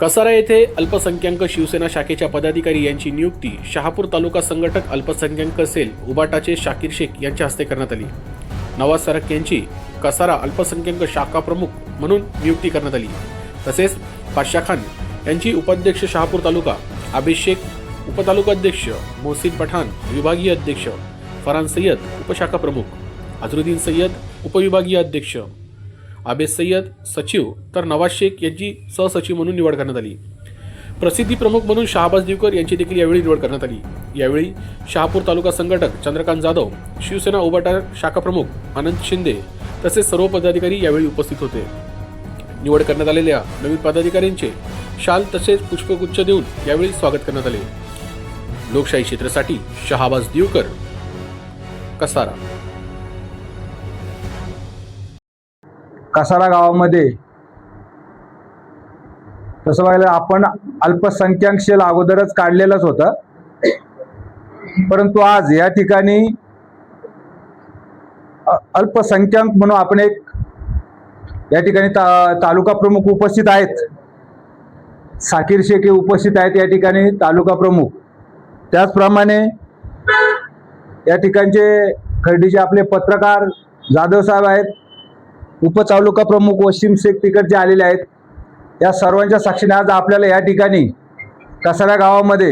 कसारा येथे अल्पसंख्याक शिवसेना शाखेच्या पदाधिकारी यांची नियुक्ती शहापूर तालुका संघटक अल्पसंख्याक सेल उबाटाचे शाकीर शेख यांच्या हस्ते करण्यात आली. नवाज सरक यांची कसारा अल्पसंख्याक शाखा प्रमुख म्हणून नियुक्ती करण्यात आली. तसेच पाशा खान यांची उपाध्यक्ष शहापूर तालुका अभिषेक उपतालुकाध्यक्ष मोहसिन पठाण विभागीय अध्यक्ष फरान सय्यद उपशाखा प्रमुख अझरुद्दीन सय्यद उपविभागीय अध्यक्ष आबेद सय्यद सचिव तर नवाज शेख यांची सहसचिव म्हणून निवड करण्यात आली. प्रसिद्धी प्रमुख म्हणून शहाबाज दिवकर यांची देखील यावेळी निवड करण्यात आली. यावेळी शहापूर तालुका संघटक चंद्रकांत जाधव शिवसेना उबाटा शाखाप्रमुख आनंद शिंदे तसेच सर्व पदाधिकारी यावेळी उपस्थित होते. निवड करण्यात आलेल्या नवीन पदाधिकाऱ्यांचे शाल तसेच पुष्पगुच्छ देऊन यावेळी स्वागत करण्यात आले. लोकशाही क्षेत्रासाठी शहाबाज दिवकर कसारा. कसारा गावामध्ये तसं बघायला आपण अल्पसंख्याक शेल अगोदरच काढलेलंच होतं. परंतु आज या ठिकाणी अल्पसंख्याक म्हणून आपण एक या ठिकाणी ता तालुका प्रमुख उपस्थित आहेत. साकीर शेखे उपस्थित आहेत या ठिकाणी तालुका प्रमुख. त्याचप्रमाणे या ठिकाणचे खर्डीचे आपले पत्रकार जाधव साहेब आहेत. उपतालुका प्रमुख वसीम शेख तिकडचे आलेले आहेत या सर्वांच्या साक्षीने आज आपल्याला या ठिकाणी कसारा गावामध्ये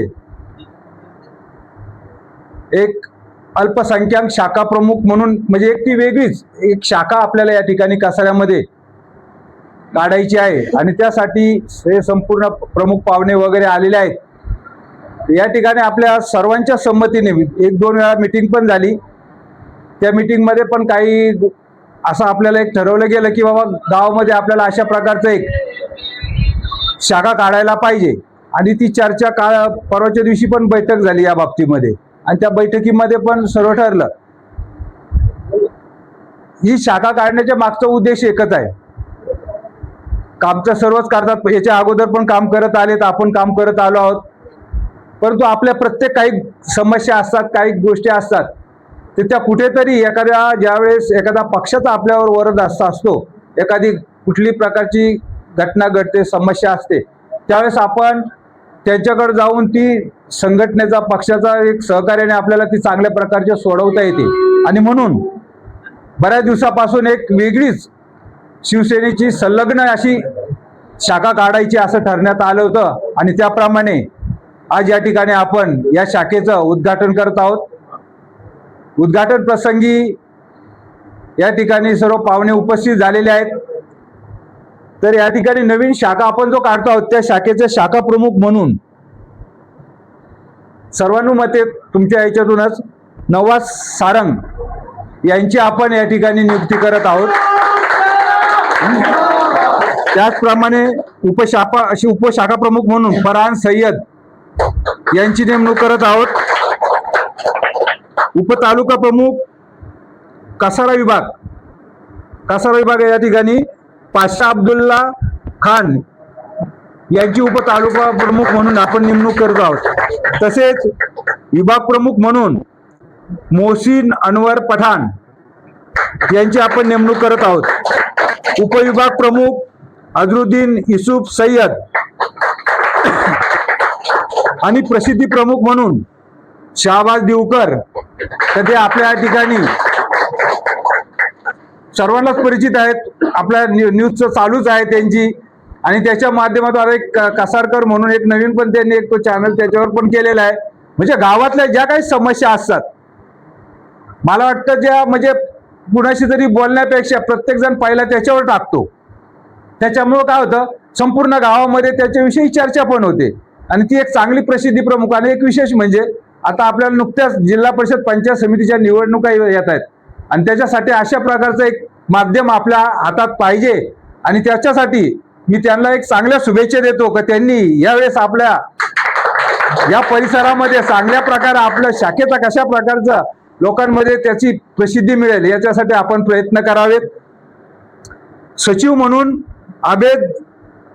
एक अल्पसंख्याक शाखा प्रमुख म्हणून म्हणजे एक ती वेगळीच एक शाखा आपल्याला या ठिकाणी कसाऱ्यामध्ये काढायची आहे. आणि त्यासाठी हे संपूर्ण प्रमुख पाहुणे वगैरे आलेले आहेत. या ठिकाणी आपल्या सर्वांच्या संमतीने एक दोन वेळा मिटिंग पण झाली. त्या मिटिंगमध्ये पण काही असं आपल्याला एक ठरवलं गेलं की बाबा गावामध्ये आपल्याला अशा प्रकारचं एक शाखा काढायला पाहिजे. आणि ती चर्चा काळ परवाच्या दिवशी पण बैठक झाली या बाबतीमध्ये. आणि त्या बैठकीमध्ये पण सर्व ठरलं. ही शाखा काढण्याच्या मागचा उद्देश एकच आहे. काम तर सर्वच करतात. याच्या अगोदर पण काम करत आलेत. आपण काम करत आलो आहोत. परंतु आपल्या प्रत्येक काही समस्या असतात काही गोष्टी असतात. तर त्या कुठेतरी एखाद्या ज्यावेळेस एखादा पक्षाचा आपल्यावर वरद असतो एखादी कुठली प्रकारची घटना घडते समस्या असते त्यावेळेस आपण त्यांच्याकडे जाऊन ती संघटनेचा पक्षाचा एक सहकार्याने आपल्याला ती चांगल्या प्रकारचे सोडवता येते. आणि म्हणून बऱ्याच दिवसापासून एक वेगळीच शिवसेनेची संलग्न अशी शाखा काढायची असं ठरण्यात आलं होतं. आणि त्याप्रमाणे आज या ठिकाणी आपण या शाखेचं उद्घाटन करत आहोत. उद्घाटन प्रसंगी या ठिकाणी सर्व पाहुणे उपस्थित झालेले आहेत. तर या ठिकाणी नवीन शाखा आपण जो काढतो आहोत त्या शाखेचे शाखा प्रमुख म्हणून सर्वानुमते तुमच्या याच्यातूनच नवाज सारंग यांची आपण या ठिकाणी नियुक्ती करत आहोत. त्याचप्रमाणे उपशाखा अशी उपशाखा प्रमुख म्हणून फरहान सय्यद यांची नेमणूक करत आहोत. उपतालुका प्रमुख कसारा विभाग. कसारा विभाग या ठिकाणी पाशा अब्दुल्ला खान यांची उपतालुका प्रमुख म्हणून आपण नेमणूक करत आहोत. तसेच विभाग प्रमुख म्हणून मोहसिन अनवर पठाण यांची आपण नेमणूक करत आहोत. उपविभाग प्रमुख अजरुद्दीन युसुफ सय्यद आणि प्रसिद्धी प्रमुख म्हणून शहाबाज दिवकर. तर ते आपल्या ठिकाणी सर्वांनाच परिचित आहेत. आपल्या न्यूजचं चालूच आहे त्यांची. आणि त्याच्या माध्यमाद्वारे एक कसारकर म्हणून एक नवीन पण त्यांनी एक तो चॅनल त्याच्यावर पण केलेला आहे. म्हणजे गावातल्या ज्या काही समस्या असतात मला वाटतं ज्या म्हणजे कुणाशी तरी बोलण्यापेक्षा प्रत्येक जण पहिला त्याच्यावर टाकतो. त्याच्यामुळं काय होतं संपूर्ण गावामध्ये त्याच्याविषयी चर्चा पण होते. आणि ती एक चांगली प्रसिद्धी प्रमुख आणि एक विशेष म्हणजे आता आपल्याला नुकत्याच जिल्हा परिषद पंचायत समितीच्या निवडणुका येत आहेत. आणि त्याच्यासाठी अशा प्रकारचं एक माध्यम आपल्या हातात पाहिजे. आणि त्याच्यासाठी मी त्यांना एक चांगल्या शुभेच्छा देतो की त्यांनी यावेळेस आपल्या या परिसरामध्ये चांगल्या प्रकारे आपल्या शाखेचा कशा प्रकारचा लोकांमध्ये त्याची प्रसिद्धी मिळेल याच्यासाठी आपण प्रयत्न करावेत. सचिव म्हणून आबेद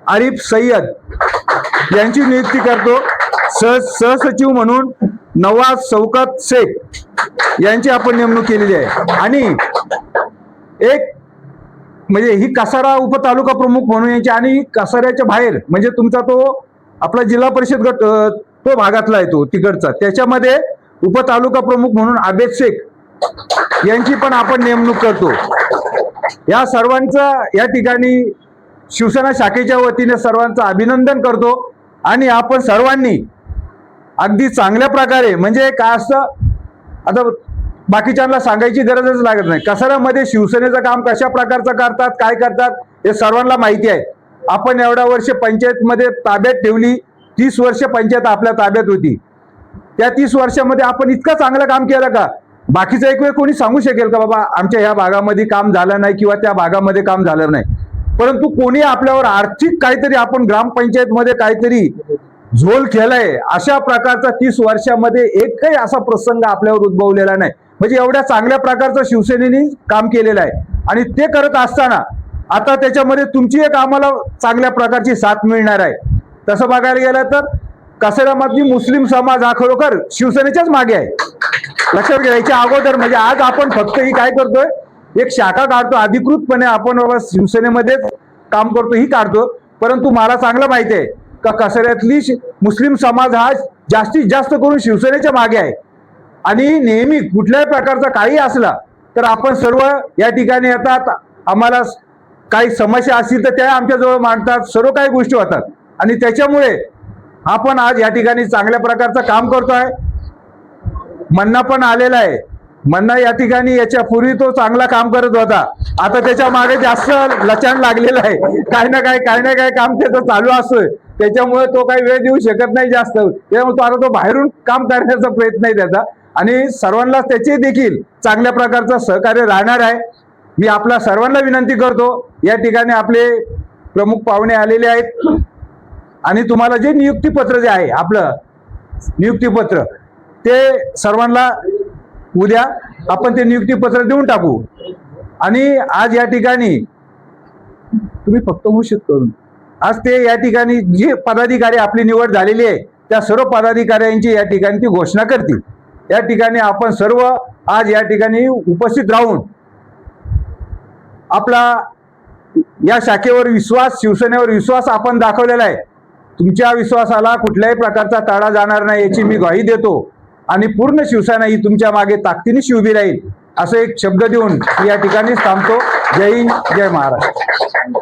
आरिफ सय्यद यांची नियुक्ती करतो. सह सहसचिव म्हणून नवाज शौकत शेख यांची आपण नेमणूक केलेली आहे. आणि एक म्हणजे ही कसारा उपतालुका प्रमुख म्हणून यांची आणि कसाऱ्याच्या बाहेर म्हणजे तुमचा तो आपला जिल्हा परिषद गट तो भागातला आहे तो तिकडचा. त्याच्यामध्ये उपतालुका प्रमुख म्हणून आबेद शेख यांची पण आपण नेमणूक करतो. या सर्वांचा या ठिकाणी शिवसेना शाखेच्या वतीने सर्वांचं अभिनंदन करतो. आणि आपण सर्वांनी अगदी चांगल्या प्रकारे. म्हणजे काय असतं? आता बाकीच्यांना सांगायची गरजच लागत नाही. कसाऱ्यामध्ये शिवसेनेचं काम कशा प्रकारचं करतात काय करतात हे सर्वांना माहिती आहे. आपण एवढ्या वर्ष पंचायतमध्ये ताब्यात ठेवली. तीस वर्ष पंचायत आपल्या ताब्यात होती. त्या तीस वर्षामध्ये आपण इतकं चांगलं काम केलं का? बाकीचं एक वेळ कोणी सांगू शकेल का बाबा आमच्या ह्या भागामध्ये काम झालं नाही किंवा त्या भागामध्ये काम झालं नाही? परंतु कोणी आपल्यावर आर्थिक काहीतरी आपण ग्रामपंचायतमध्ये काहीतरी झोल केलाय अशा प्रकारचा तीस वर्षामध्ये एकही असा प्रसंग आपल्यावर उद्भवलेला नाही. म्हणजे एवढ्या चांगल्या प्रकारचं शिवसेनेने काम केलेलं आहे. आणि ते करत असताना आता त्याच्यामध्ये तुमची एक आम्हाला चांगल्या प्रकारची साथ मिळणार आहे. तसं बघायला गेलं तर कसाऱ्यामधली मुस्लिम समाज हा खरोखर शिवसेनेच्याच मागे आहे. लक्षात घ्यायच्या अगोदर म्हणजे आज आपण फक्त ही काय करतोय? एक शाखा काढतो. अधिकृतपणे आपण बाबा शिवसेनेमध्येच काम करतो ही काढतो. परंतु मला चांगलं माहिती आहे का कसाऱ्यातली मुस्लिम समाज हा जास्तीत जास्त करून शिवसेनेच्या मागे आहे. आणि नेहमी कुठल्याही प्रकारचा काही असला तर आपण सर्व या ठिकाणी येतात. आम्हाला काही समस्या असतील तर त्या आमच्याजवळ मांडतात. सर्व काही गोष्टी होतात. आणि त्याच्यामुळे आपण आज या ठिकाणी चांगल्या प्रकारचं काम करतोय. मन्ना पण आलेला आहे. मन्ना या ठिकाणी याच्या पूर्वी तो चांगला काम करत होता. आता त्याच्यामागे जास्त लचाण लागलेलं आहे. काही ना काही काही ना काही काम त्याचं चालू असतोय. त्याच्यामुळे तो काही वेळ देऊ शकत नाही जास्त. त्यामुळे तो आता तो बाहेरून काम करण्याचा प्रयत्न आहे त्याचा. आणि सर्वांना त्याचे देखील चांगल्या प्रकारचं सहकार्य राहणार आहे. मी आपला सर्वांना विनंती करतो या ठिकाणी आपले प्रमुख पाहुणे आलेले आहेत. आणि तुम्हाला जे नियुक्तीपत्र जे आहे आपलं नियुक्तीपत्र ते सर्वांना उद्या आपण ते नियुक्तीपत्र देऊन टाकू. आणि आज या ठिकाणी तुम्ही फक्त घोषित करून आज ते या ठिकाणी जे पदाधिकारी आपली निवड झालेली आहे त्या सर्व पदाधिकाऱ्यांची या ठिकाणी ती घोषणा करतील. या ठिकाणी आपण सर्व आज या ठिकाणी उपस्थित राहून आपला या शाखेवर विश्वास शिवसेनेवर विश्वास आपण दाखवलेला आहे. तुमच्या विश्वासाला कुठल्याही प्रकारचा तडा जाणार नाही याची मी ग्वाही देतो. आणि पूर्ण शिवसेना ही तुमच्या मागे ताकदीने उभी राहील असं एक शब्द देऊन या ठिकाणी थांबतो. जय हिंद जय महाराष्ट्र.